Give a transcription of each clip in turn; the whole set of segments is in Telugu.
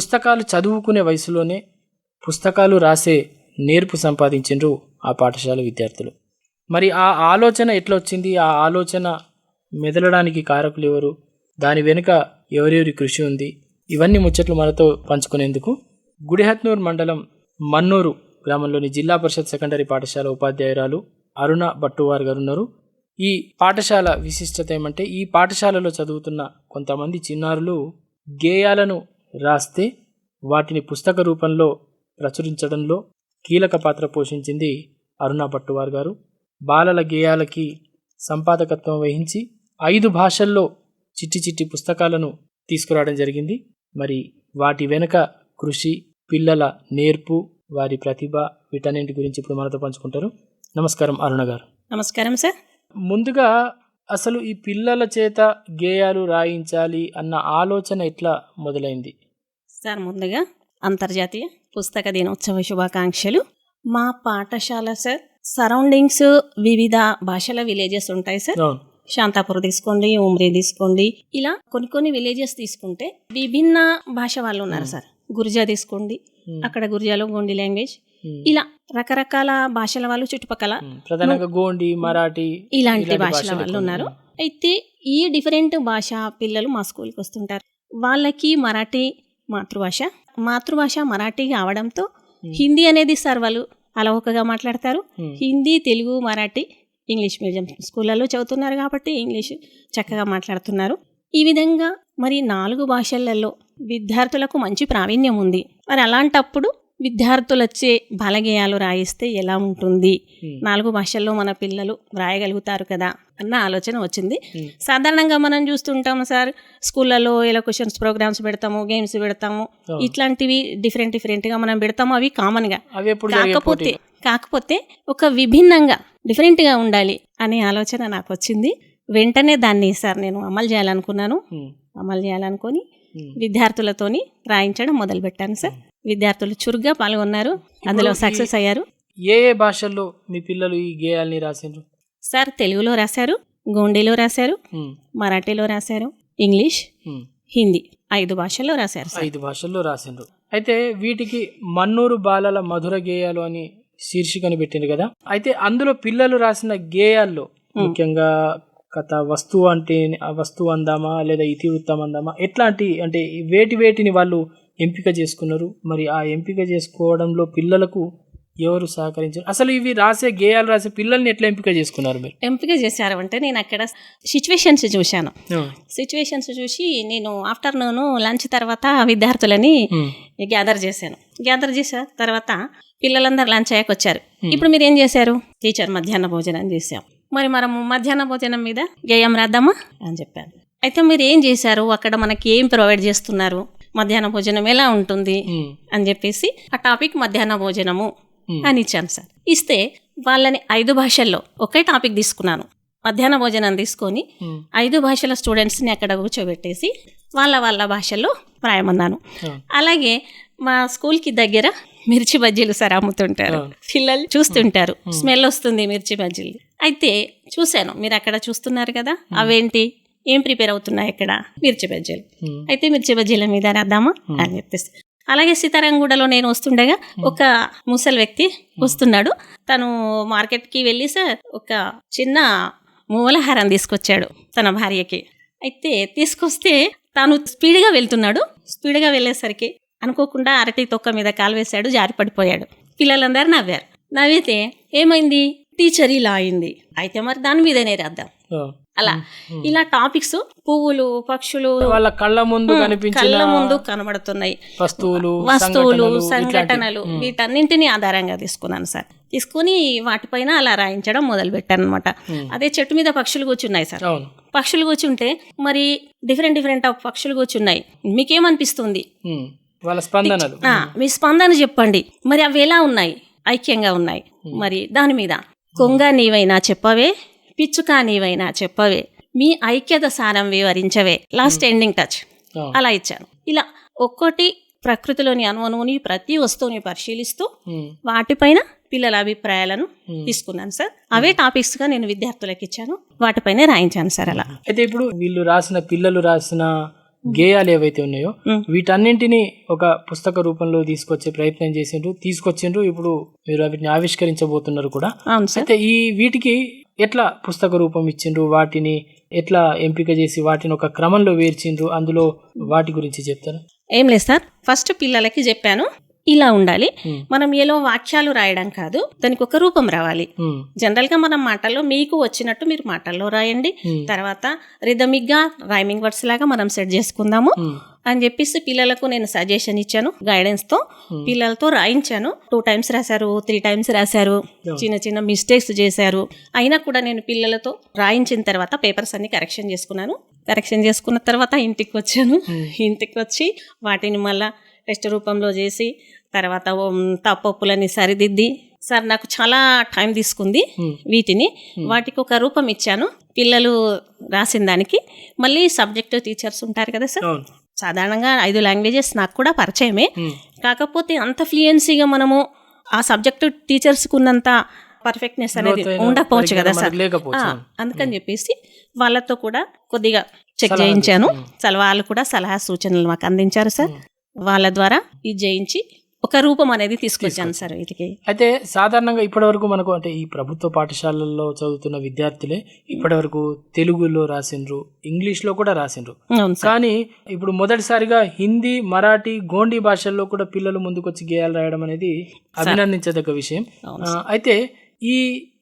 పుస్తకాలు చదువుకునే వయసులోనే పుస్తకాలు రాసే నేర్పు సంపాదించిండ్రు ఆ పాఠశాల విద్యార్థులు. మరి ఆ ఆలోచన ఎట్లా వచ్చింది? ఆ ఆలోచన మెదలడానికి కారకులు ఎవరు? దాని వెనుక ఎవరెవరి కృషి ఉంది? ఇవన్నీ ముచ్చట్లు మనతో పంచుకునేందుకు గుడిహత్నూర్ మండలం మన్నూరు గ్రామంలోని జిల్లా పరిషత్ సెకండరీ పాఠశాల ఉపాధ్యాయురాలు అరుణ భట్టువార్ గారు ఉన్నారు ఈ పాఠశాల విశిష్టత ఏమంటే ఈ పాఠశాలలో చదువుతున్న కొంతమంది చిన్నారులు గేయాలను రాస్తే వాటిని పుస్తక రూపంలో ప్రచురించడంలో కీలక పాత్ర పోషించింది అరుణ భట్టువార్ గారు. బాలల గేయాలకి సంపాదకత్వం వహించి ఐదు భాషల్లో చిట్టి చిట్టి పుస్తకాలను తీసుకురావడం జరిగింది. మరి వాటి వెనుక కృషి పిల్లల నేర్పు వారి ప్రతిభ వీటన్నింటి గురించి ఇప్పుడు మనతో పంచుకుంటారు. నమస్కారం అరుణ గారు. నమస్కారం సార్. ముందుగా అసలు ఈ పిల్లల చేత గేయాలు రాయించాలి అన్న ఆలోచన ఎట్లా మొదలైంది? సార్ ముందుగా అంతర్జాతీయ పుస్తక దినోత్సవ శుభాకాంక్షలు. మా పాఠశాల సార్ సరౌండింగ్స్ వివిధ భాషల విలేజెస్ ఉంటాయి సార్. శాంతాపూర్ తీసుకోండి ఉమ్రీ తీసుకోండి ఇలా కొన్ని కొన్ని విలేజెస్ తీసుకుంటే విభిన్న భాష వాళ్ళు ఉన్నారు సార్. గురిజా తీసుకోండి. అక్కడ గురిజాలో గోండి లాంగ్వేజ్. ఇలా రకరకాల భాషల వాళ్ళు చుట్టుపక్కల. ప్రధానంగా గోండి మరాఠీ ఇలాంటి భాషల వాళ్ళు ఉన్నారు. అయితే ఈ డిఫరెంట్ భాష పిల్లలు మా స్కూల్కి వస్తుంటారు. వాళ్ళకి మరాఠీ మాతృభాష మాతృభాష మరాఠీ కావడంతో హిందీ అనేది సార్ వాళ్ళు అలవకగా మాట్లాడతారు. హిందీ తెలుగు మరాఠీ ఇంగ్లీష్ మీడియం స్కూళ్ళలో చదువుతున్నారు కాబట్టి ఇంగ్లీష్ చక్కగా మాట్లాడుతున్నారు. ఈ విధంగా మరి నాలుగు భాషలలో విద్యార్థులకు మంచి ప్రావీణ్యం ఉంది. మరి అలాంటప్పుడు విద్యార్థులు వచ్చే బాలగేయాలు రాయిస్తే ఎలా ఉంటుంది. నాలుగు భాషల్లో మన పిల్లలు రాయగలుగుతారు కదా అన్న ఆలోచన వచ్చింది. సాధారణంగా మనం చూస్తుంటాము సార్ స్కూళ్ళలో ఎలా క్వశ్చన్స్ ప్రోగ్రామ్స్ పెడతాము గేమ్స్ పెడతాము. ఇట్లాంటివి డిఫరెంట్ డిఫరెంట్గా మనం పెడతాము అవి కామన్గా కాకపోతే? కాకపోతే ఒక విభిన్నంగా డిఫరెంట్గా ఉండాలి అనే ఆలోచన నాకు వచ్చింది వెంటనే దాన్ని సార్ నేను అమలు చేయాలనుకున్నాను. అమలు చేయాలనుకొని. విద్యార్థులతోని రాయించడం మొదలుపెట్టాను సార్ విద్యార్థులు చురుగ్గా పాల్గొన్నారు. అందులో సక్సెస్ అయ్యారు. ఏ ఏ భాషల్లో మీ పిల్లలు ఈ గేయాల్ని రాసిండ్రు సార్ తెలుగులో రాశారు గోండీలో రాశారు. మరాఠీలో రాశారు ఇంగ్లీష్. హిందీ ఐదు భాషల్లో రాశారు ఐదు భాషల్లో రాసిండ్రు అయితే వీటికి మన్నూరు బాలల మధుర గేయాలు అని శీర్షికని పెట్టింది కదా? అయితే అందులో పిల్లలు రాసిన గేయాల్లో ముఖ్యంగా కథ వస్తువు అంటే వస్తువు అందామా లేదా ఇతివృత్తం అందామా? ఎట్లాంటి అంటే వేటి వేటిని వాళ్ళు ఎంపిక చేసుకున్నారు. మరి ఆ ఎంపిక చేసుకోవడంలో పిల్లలకు ఎవరు సహకరించారు? అసలు ఇవి రాసే గేయాలు రాసే పిల్లల్ని ఎట్లా ఎంపిక చేసుకున్నారు మీరు? ఎంపిక చేశారు అంటే నేను అక్కడ సిచ్యువేషన్స్ చూశాను. సిచ్యువేషన్స్ చూసి నేను ఆఫ్టర్నూన్ లంచ్ తర్వాత విద్యార్థులని. గ్యాదర్ చేశాను. గ్యాదర్ చేసిన తర్వాత పిల్లలందరూ లంచ్ అయ్యాక వచ్చారు. ఇప్పుడు మీరు ఏం చేశారు? టీచర్ మధ్యాహ్న భోజనం చేశాం. మరి మనము మధ్యాహ్న భోజనం మీద గేయం రాద్దామా? అని చెప్పాను అయితే మీరు ఏం చేశారు? అక్కడ మనకి ఏం ప్రొవైడ్ చేస్తున్నారు? మధ్యాహ్న భోజనం ఎలా ఉంటుంది. అని చెప్పేసి ఆ టాపిక్ మధ్యాహ్న భోజనము. అని ఇచ్చాను సార్. ఇస్తే వాళ్ళని ఐదు భాషల్లో ఒకే టాపిక్ తీసుకున్నాను. మధ్యాహ్న భోజనం తీసుకొని. ఐదు భాషల స్టూడెంట్స్ని అక్కడ కూర్చోబెట్టేసి వాళ్ళ వాళ్ళ భాషల్లో రాయమన్నాను. Hmm. అలాగే మా స్కూల్కి దగ్గర మిర్చి బజ్జీలు సార్ అమ్ముతుంటారు. పిల్లలు చూస్తుంటారు. స్మెల్ వస్తుంది మిర్చి బజ్జీలు. అయితే చూశాను. మీరు అక్కడ చూస్తున్నారు కదా అవేంటి? ఏం ప్రిపేర్ అవుతున్నాయి ఇక్కడ? మిర్చి బజ్జీలు. అయితే మిర్చి బజ్జీల మీద రాద్దామా? అని చెప్పేసి. అలాగే సీతారాంగూడలో నేను వస్తుండగా ఒక ముసలి వ్యక్తి వస్తున్నాడు. తను మార్కెట్కి వెళ్ళి సార్ ఒక చిన్న మూలహారం తీసుకొచ్చాడు తన భార్యకి. అయితే తీసుకొస్తే తాను స్పీడ్గా వెళ్తున్నాడు. స్పీడ్గా వెళ్ళేసరికి అనుకోకుండా అరటి తొక్క మీద కాలు వేశాడు జారి పడిపోయాడు. పిల్లలందరూ నవ్వారు. నవ్వితే ఏమైంది? టీచర్ ఇలా అయింది. అయితే మరి దాని మీదనే రాద్దాం. అలా. ఇలా టాపిక్స్ పువ్వులు పక్షులు వాళ్ళ కళ్ళ ముందు కళ్ళ ముందు కనబడుతున్నాయి. వస్తువులు వస్తువులు సంఘటనలు. వీటన్నింటినీ ఆధారంగా తీసుకున్నాను సార్. తీసుకుని వాటిపైన అలా రాయించడం మొదలు పెట్టాను అనమాట అదే చెట్టు మీద పక్షులు కూర్చున్నాయి సార్. పక్షులు కూర్చుంటే మరి డిఫరెంట్ డిఫరెంట్ ఆఫ్ పక్షులు కూర్చున్నాయి. మీకేమనిపిస్తుంది. వాళ్ళ స్పందనలు. మీ స్పందన చెప్పండి. మరి అవి ఎలా ఉన్నాయి? ఐక్యంగా ఉన్నాయి. మరి దాని మీద. కొంగ నీవైనా చెప్పవే? పిచ్చుక నీవైనా చెప్పవే. మీ ఐక్యత సారం వివరించవే. Last ending touch. అలా ఇచ్చాను ఇలా ఒక్కోటి ప్రకృతిలోని అనువనువుని ప్రతి వస్తువుని పరిశీలిస్తూ. వాటిపైన పిల్లల అభిప్రాయాలను తీసుకున్నాను సార్. అవే టాపిక్స్గా నేను విద్యార్థులకు ఇచ్చాను వాటిపైనే రాయించాను సార్ అలా. అయితే ఇప్పుడు వీళ్ళు రాసిన పిల్లలు రాసిన గేయాలు ఏవైతే ఉన్నాయో. వీటన్నింటినీ ఒక పుస్తక రూపంలో తీసుకొచ్చే ప్రయత్నం చేసిండ్రు తీసుకొచ్చిండ్రు. ఇప్పుడు మీరు వీటిని ఆవిష్కరించబోతున్నారు కూడా. అయితే ఈ వీటికి ఎట్లా పుస్తక రూపం ఇచ్చిండ్రు? వాటిని ఎట్లా ఎంపిక చేసి వాటిని ఒక క్రమంలో వేర్చిండ్రు? అందులో వాటి గురించి చెప్తారా? ఏం లేదు సార్. ఫస్ట్ పిల్లలకి చెప్పాను. ఇలా ఉండాలి. మనం ఏలో వాక్యాలు రాయడం కాదు దానికి ఒక రూపం రావాలి. జనరల్గా మనం మాటల్లో మీకు వచ్చినట్టు మీరు మాటల్లో రాయండి. తర్వాత రిథమిక్గా రైమింగ్ వర్డ్స్ లాగా మనం సెట్ చేసుకుందాము. అని చెప్పేసి పిల్లలకు నేను సజెషన్ ఇచ్చాను గైడెన్స్తో పిల్లలతో రాయించాను. టూ టైమ్స్ రాశారు త్రీ టైమ్స్ రాశారు చిన్న చిన్న మిస్టేక్స్ చేశారు. అయినా కూడా నేను పిల్లలతో రాయించిన తర్వాత పేపర్స్ అన్ని కరెక్షన్ చేసుకున్నాను. కరెక్షన్ చేసుకున్న తర్వాత ఇంటికి వచ్చాను. ఇంటికి వచ్చి వాటిని మళ్ళా టెస్ట్ రూపంలో చేసి తర్వాత తప్పొప్పులని సరిదిద్ది. సార్ నాకు చాలా టైం తీసుకుంది. వీటిని. వాటికి ఒక రూపం ఇచ్చాను. పిల్లలు రాసిన దానికి. మళ్ళీ సబ్జెక్ట్ టీచర్స్ ఉంటారు కదా సార్? సాధారణంగా ఐదు లాంగ్వేజెస్ నాకు కూడా పరిచయమే. కాకపోతే అంత ఫ్లూయెన్సీగా మనము ఆ సబ్జెక్టు టీచర్స్కి ఉన్నంత పర్ఫెక్ట్నెస్ అనేది ఉండకపోవచ్చు కదా సార్? అందుకని చెప్పేసి వాళ్ళతో కూడా కొద్దిగా చెక్ చేయించాను. చాలా వాళ్ళు కూడా సలహా సూచనలు మాకు అందించారు సార్. వాళ్ళ ద్వారా ఇది చేయించి ఒక రూపం అనేది తీసుకొచ్చాను సార్ వీటికి. అయితే సాధారణంగా ఇప్పటివరకు మనకు అంటే ఈ ప్రభుత్వ పాఠశాలల్లో చదువుతున్న విద్యార్థులే ఇప్పటివరకు తెలుగులో రాసిండ్రు ఇంగ్లీష్లో కూడా రాసిండ్రు. కానీ ఇప్పుడు మొదటిసారిగా హిందీ మరాఠీ గోండీ భాషల్లో కూడా పిల్లలు ముందుకొచ్చి గేయాలు రాయడం అనేది అభినందించదగ్గ విషయం. అయితే ఈ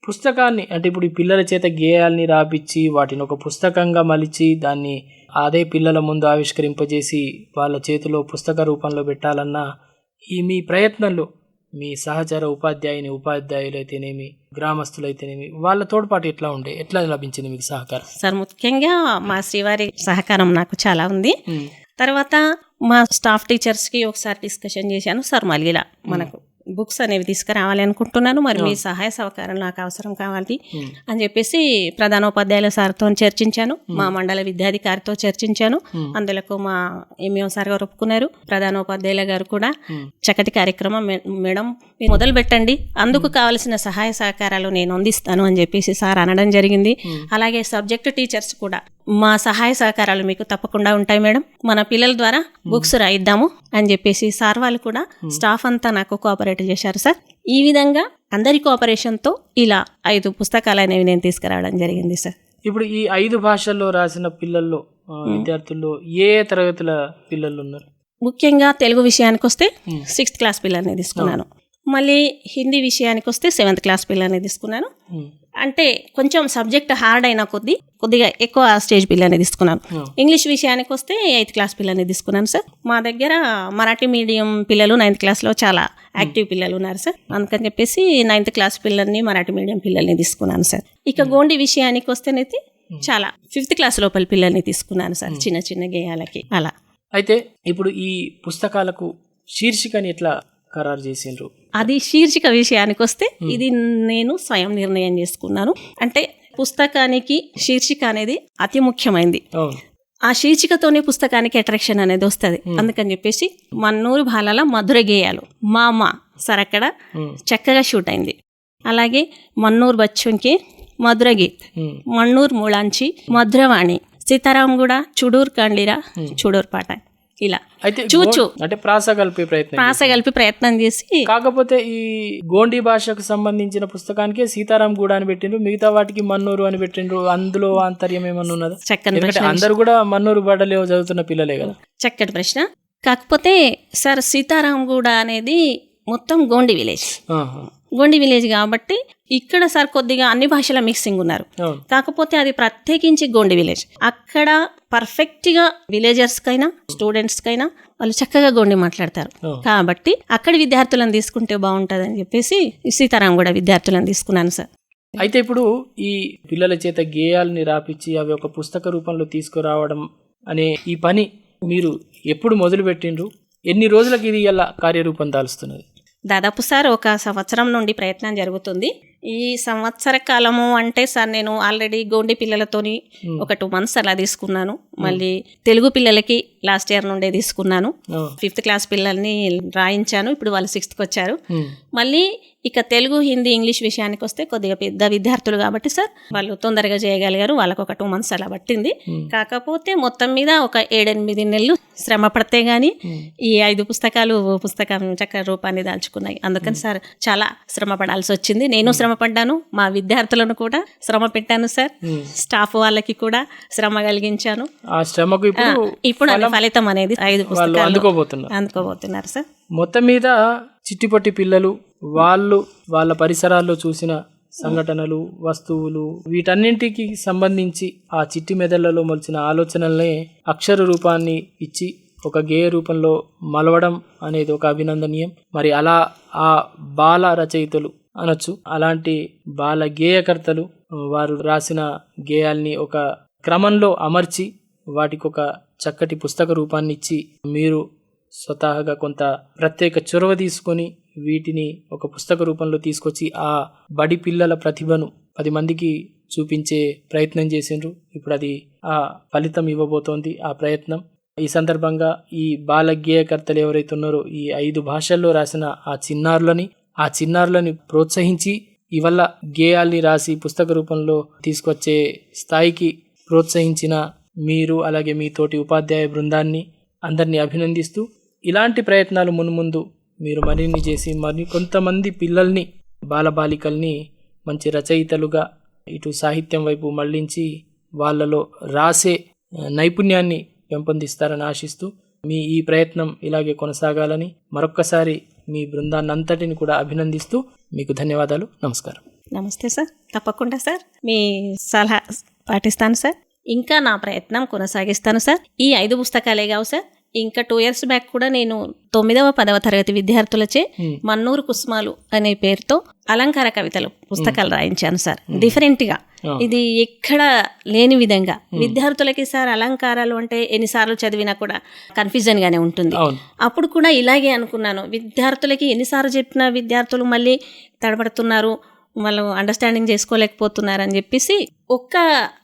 పుస్తకాన్ని అంటే ఇప్పుడు ఈ పిల్లల చేత గేయాల్ని రాపిచ్చి వాటిని ఒక పుస్తకంగా మలిచి దాన్ని అదే పిల్లల ముందు ఆవిష్కరింపజేసి వాళ్ళ చేతిలో పుస్తక రూపంలో పెట్టాలన్న ఈ మీ ప్రయత్నంలో మీ సహచర ఉపాధ్యాయుని ఉపాధ్యాయులైతేనేమి గ్రామస్తులైతేనేమి వాళ్ళ తోడ్పాటు ఎట్లా ఉండే? ఎట్లా లభించింది మీకు సహకారం? సార్ ముఖ్యంగా మా శ్రీవారి సహకారం నాకు చాలా ఉంది. తర్వాత మా స్టాఫ్ టీచర్స్కి ఒకసారి డిస్కషన్ చేశాను సార్ మళ్ళీ ఇలా మనకు. బుక్స్ అనేవి తీసుకురావాలి అనుకుంటున్నాను మరి మీ సహాయ సహకారం నాకు అవసరం కావాలి అని చెప్పేసి ప్రధానోపాధ్యాయుల సార్తో చర్చించాను మా మండల విద్యాధికారితో చర్చించాను. అందులో మా ఎంఈఓ సార్ గారు ఒప్పుకున్నారు. ప్రధానోపాధ్యాయుల గారు కూడా. చక్కటి కార్యక్రమం మేడం మీరు మొదలు పెట్టండి. అందుకు కావలసిన సహాయ సహకారాలు నేను అందిస్తాను అని చెప్పేసి సార్ అనడం జరిగింది. అలాగే సబ్జెక్ట్ టీచర్స్ కూడా మా సహాయ సహకారాలు మీకు తప్పకుండా ఉంటాయి మేడం. మన పిల్లల ద్వారా బుక్స్ రాయిద్దాము అని చెప్పేసి సార్ వాళ్ళు కూడా స్టాఫ్ అంతా నాకు కోఆపరేట్ చేశారు సార్. ఈ విధంగా అందరి కోఆపరేషన్తో ఇలా ఐదు పుస్తకాలు అనేవి నేను తీసుకురావడం జరిగింది సార్. ఇప్పుడు ఈ ఐదు భాషల్లో రాసిన పిల్లల్లో విద్యార్థుల్లో ఏ ఏ తరగతుల పిల్లలు ఉన్నారు ముఖ్యంగా తెలుగు విషయానికి వస్తే సిక్స్త్ క్లాస్ పిల్లల్ని తీసుకున్నాను. మళ్ళీ హిందీ విషయానికి వస్తే సెవెంత్ క్లాస్ పిల్లల్ని తీసుకున్నాను. ఉమ్, అంటే కొంచెం సబ్జెక్ట్ హార్డ్ అయిన కొద్దీ కొద్దిగా ఎక్కువ స్టేజ్ పిల్లని తీసుకున్నాను. Hmm. ఇంగ్లీష్ విషయానికి వస్తే ఎయిత్ క్లాస్ పిల్లని తీసుకున్నాను సార్. మా దగ్గర మరాఠీ మీడియం పిల్లలు నైన్త్ క్లాస్లో చాలా యాక్టివ్ పిల్లలు ఉన్నారు సార్. అందుకని చెప్పేసి నైన్త్ క్లాస్ పిల్లల్ని మరాఠీ మీడియం పిల్లల్ని తీసుకున్నాను సార్. ఇక గోండి విషయానికి వస్తేనైతే చాలా ఫిఫ్త్ క్లాస్ లోపల పిల్లల్ని తీసుకున్నాను సార్. చిన్న చిన్న గేయాలకి. అలా. అయితే ఇప్పుడు ఈ పుస్తకాలకు శీర్షికని ఎట్లా ఖరారు చేసిండ్రు? అది శీర్షిక విషయానికి వస్తే ఇది నేను స్వయం నిర్ణయం చేసుకున్నాను. అంటే పుస్తకానికి శీర్షిక అనేది అతి ముఖ్యమైనది ఆ శీర్షికతోనే పుస్తకానికి అట్రాక్షన్ అనేది వస్తుంది. అందుకని చెప్పేసి మన్నూరు బాలల మధుర గేయాలు మా అమ్మ సార్ అక్కడ ఉమ్, చక్కగా షూట్ అయింది. అలాగే మన్నూరు బచ్చుంకి మధుర గీత్ మన్నూరు మూలాంచి మధురవాణి సీతారాం కూడా చుడూరు కండిరా చుడూరు పాట. ఇలా. అయితే చూచు. అంటే ప్రాస కలిపే ప్రయత్నం ప్రాస కలిపి ప్రయత్నం చేసి. కాకపోతే ఈ గోండీ భాషకు సంబంధించిన పుస్తకానికి సీతారాం గూడ అని పెట్టిండ్రు మిగతా వాటికి మన్నూరు అని పెట్టిండ్రు అందులో ఆంతర్యం ఏమన్నా ఉన్నదా? చక్కని అందరు కూడా మన్నూరు బడలో చదువుతున్న పిల్లలే కదా. చక్కటి ప్రశ్న. కాకపోతే సార్ సీతారాంగూడ అనేది మొత్తం గోండి విలేజ్. గోండి విలేజ్ కాబట్టి ఇక్కడ సార్ కొద్దిగా అన్ని భాషల మిక్సింగ్ ఉన్నారు. కాకపోతే అది ప్రత్యేకించి గోండి విలేజ్. అక్కడ పర్ఫెక్ట్గా విలేజర్స్ కైనా స్టూడెంట్స్ కైనా వాళ్ళు చక్కగా గోండి మాట్లాడతారు. కాబట్టి అక్కడి విద్యార్థులను తీసుకుంటే బాగుంటుంది అని చెప్పేసి సీతారాం కూడా విద్యార్థులను తీసుకున్నాను సార్. అయితే ఇప్పుడు ఈ పిల్లల చేత గేయాలని రాపిచ్చి అవి ఒక పుస్తక రూపంలో తీసుకురావడం అనే ఈ పని మీరు ఎప్పుడు మొదలు పెట్టిండ్రు ఎన్ని రోజులకి ఇది ఇలా కార్యరూపం దాలుస్తున్నది? దాదాపు సార్ ఒక సంవత్సరం నుండి ప్రయత్నం జరుగుతుంది. ఈ సంవత్సర కాలము అంటే సార్ నేను ఆల్రెడీ గోండి పిల్లలతోని. ఒక టూ మంత్స్ అలా తీసుకున్నాను మళ్ళీ తెలుగు పిల్లలకి లాస్ట్ ఇయర్ నుండే తీసుకున్నాను. ఫిఫ్త్ క్లాస్ పిల్లల్ని రాయించాను ఇప్పుడు వాళ్ళు సిక్స్త్కి వచ్చారు. మళ్ళీ ఇక తెలుగు హిందీ ఇంగ్లీష్ విషయానికి వస్తే కొద్దిగా పెద్ద విద్యార్థులు కాబట్టి సార్ వాళ్ళు తొందరగా చేయగలిగారు వాళ్ళకు ఒక టూ మంత్స్ అలా పట్టింది. కాకపోతే మొత్తం మీద ఒక ఏడెనిమిది నెలలు శ్రమ పడితే గానీ. ఈ ఐదు పుస్తకాలు పుస్తకం చక్కగా రూపాన్ని దాల్చుకున్నాయి అందుకని సార్ చాలా శ్రమ పడాల్సి వచ్చింది నేను శ్రమ పడ్డాను. మా విద్యార్థులను కూడా శ్రమ పెట్టాను సార్. స్టాఫ్ వాళ్ళకి కూడా శ్రమ కలిగించాను. ఆ శ్రమకు ఇప్పుడు ఫలితం అనేది ఐదు అందుకోబోతున్నారు. అందుకోబోతున్నారు సార్. మొత్తం మీద చిట్టిపొట్టి పిల్లలు వాళ్ళు వాళ్ళ పరిసరాల్లో చూసిన సంఘటనలు వస్తువులు వీటన్నింటికి సంబంధించి ఆ చిట్టి మెదళ్ళలో మొలిచిన ఆలోచనల్ని అక్షర రూపాన్ని ఇచ్చి ఒక గేయ రూపంలో మలవడం అనేది ఒక అభినందనీయం. మరి అలా ఆ బాల రచయితలు అనొచ్చు. అలాంటి బాల గేయకర్తలు వారు రాసిన గేయాల్ని ఒక క్రమంలో అమర్చి వాటికి ఒక చక్కటి పుస్తక రూపాన్ని ఇచ్చి మీరు స్వతహాగా కొంత ప్రత్యేక చొరవ తీసుకొని వీటిని ఒక పుస్తక రూపంలో తీసుకొచ్చి ఆ బడి పిల్లల ప్రతిభను పది మందికి చూపించే ప్రయత్నం చేసిండ్రు. ఇప్పుడు అది ఆ ఫలితం ఇవ్వబోతోంది. ఆ ప్రయత్నం ఈ సందర్భంగా ఈ బాల గేయకర్తలు ఎవరైతే ఉన్నారో ఈ ఐదు భాషల్లో రాసిన ఆ చిన్నారులని ఆ చిన్నారులని ప్రోత్సహించి ఇవల్ల గేయాల్ని రాసి పుస్తక రూపంలో తీసుకొచ్చే స్థాయికి ప్రోత్సహించిన మీరు అలాగే మీ తోటి ఉపాధ్యాయ బృందాన్ని అందరినీ అభినందిస్తూ ఇలాంటి ప్రయత్నాలు మున్ముందు మీరు మరిన్ని చేసి మరి కొంతమంది పిల్లల్ని బాలబాలికల్ని మంచి రచయితలుగా ఇటు సాహిత్యం వైపు మళ్ళించి వాళ్ళలో రాసే నైపుణ్యాన్ని పెంపొందిస్తారని ఆశిస్తూ మీ ఈ ప్రయత్నం ఇలాగే కొనసాగాలని మరొక్కసారి మీ బృందాన్నంతటిని కూడా అభినందిస్తూ మీకు ధన్యవాదాలు. నమస్కారం. నమస్తే సార్. తప్పకుండా సార్. మీ సలహా పాటిస్తాను సార్. ఇంకా నా ప్రయత్నం కొనసాగిస్తాను సార్. ఈ ఐదు పుస్తకాలే కావు సార్. ఇంకా టూ ఇయర్స్ బ్యాక్ కూడా నేను తొమ్మిదవ పదవ తరగతి విద్యార్థులచే Hmm. మన్నూరు కుసుమాలు అనే పేరుతో అలంకార కవితలు పుస్తకాలు రాయించాను సార్. డిఫరెంట్గా Ah. ఇది ఎక్కడ లేని విధంగా. విద్యార్థులకి సార్ అలంకారాలు అంటే ఎన్నిసార్లు చదివినా కూడా కన్ఫ్యూజన్ గానే ఉంటుంది. అప్పుడు కూడా ఇలాగే అనుకున్నాను. విద్యార్థులకి ఎన్నిసార్లు చెప్పినా విద్యార్థులు మళ్ళీ తడబడుతున్నారు వాళ్ళు అండర్స్టాండింగ్ చేసుకోలేకపోతున్నారు అని చెప్పేసి ఒక్క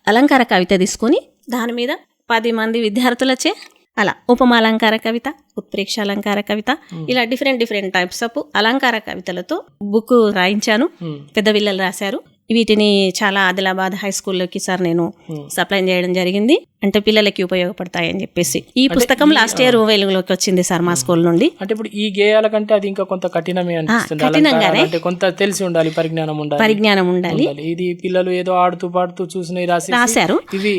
అలంకార కవిత తీసుకొని దాని మీద పది మంది విద్యార్థులచే అలా. ఉపమాలంకార కవిత ఉత్ప్రేక్ష అలంకార కవిత ఇలా డిఫరెంట్ డిఫరెంట్ టైప్స్ ఆఫ్ అలంకార కవితలతో బుక్ రాయించాను. Hmm. పెద్ద పిల్లలు రాశారు. వీటిని చాలా ఆదిలాబాద్ హై స్కూల్లోకి సార్ నేను సప్లై చేయడం జరిగింది. అంటే పిల్లలకి ఉపయోగపడతాయని చెప్పేసి. ఈ పుస్తకం లాస్ట్ ఇయర్ వెలుగులోకి వచ్చింది సార్ మా స్కూల్ నుండి. అంటే ఇప్పుడు ఈ గేయాల కంటే అది ఇంకా కొంత కఠినమే కఠినంగానే. అంటే కొంత తెలిసి ఉండాలి పరిజ్ఞానం ఉండాలి. పరిజ్ఞానం ఉండాలి. ఇది పిల్లలు ఏదో ఆడుతూ పాడుతూ చూసినవి రాసి రాశారు. ఇవి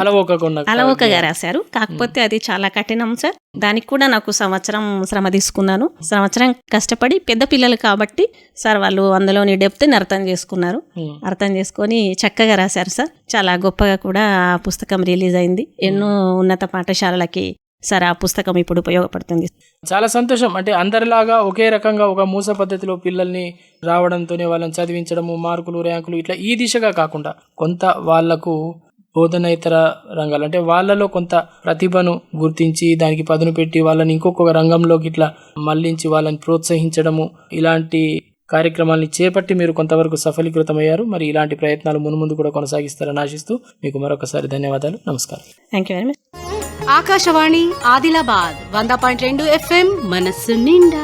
అలవోకకుండా అలవోకగా రాశారు. కాకపోతే అది చాలా కఠినం సార్. దానికి కూడా నాకు సంవత్సరం శ్రమ తీసుకున్నాను. సంవత్సరం కష్టపడి పెద్ద పిల్లలు కాబట్టి సార్ వాళ్ళు అందులోని డెప్త్ని అర్థం చేసుకున్నారు. అర్థం చేసుకొని చక్కగా రాశారు సార్. చాలా గొప్పగా కూడా ఆ పుస్తకం రిలీజ్ అయింది. ఎన్నో ఉన్నత పాఠశాలలకి సరే ఆ పుస్తకం ఇప్పుడు ఉపయోగపడుతుంది. చాలా సంతోషం. అంటే అందరిలాగా ఒకే రకంగా ఒక మూస పద్ధతిలో పిల్లల్ని రావడంతోనే వాళ్ళని చదివించడము మార్కులు ర్యాంకులు ఇట్లా ఈ దిశగా కాకుండా కొంత వాళ్ళకు బోధనేతర రంగాలు అంటే వాళ్ళలో కొంత ప్రతిభను గుర్తించి దానికి పదును పెట్టి వాళ్ళని ఇంకొక రంగంలోకి ఇట్లా మళ్ళించి వాళ్ళని ప్రోత్సహించడము ఇలాంటి కార్యక్రమాల్ని చేపట్టి మీరు కొంతవరకు సఫలీకృతమయ్యారు. మరి ఇలాంటి ప్రయత్నాలు మున్ముందు కూడా కొనసాగిస్తారని ఆశిస్తూ మీకు మరొకసారి ధన్యవాదాలు. నమస్కారం. Thank you very much Akashvani Adilabad వంద పాయింట్ రెండు ఎఫ్ఎం మనస్సు నిండా.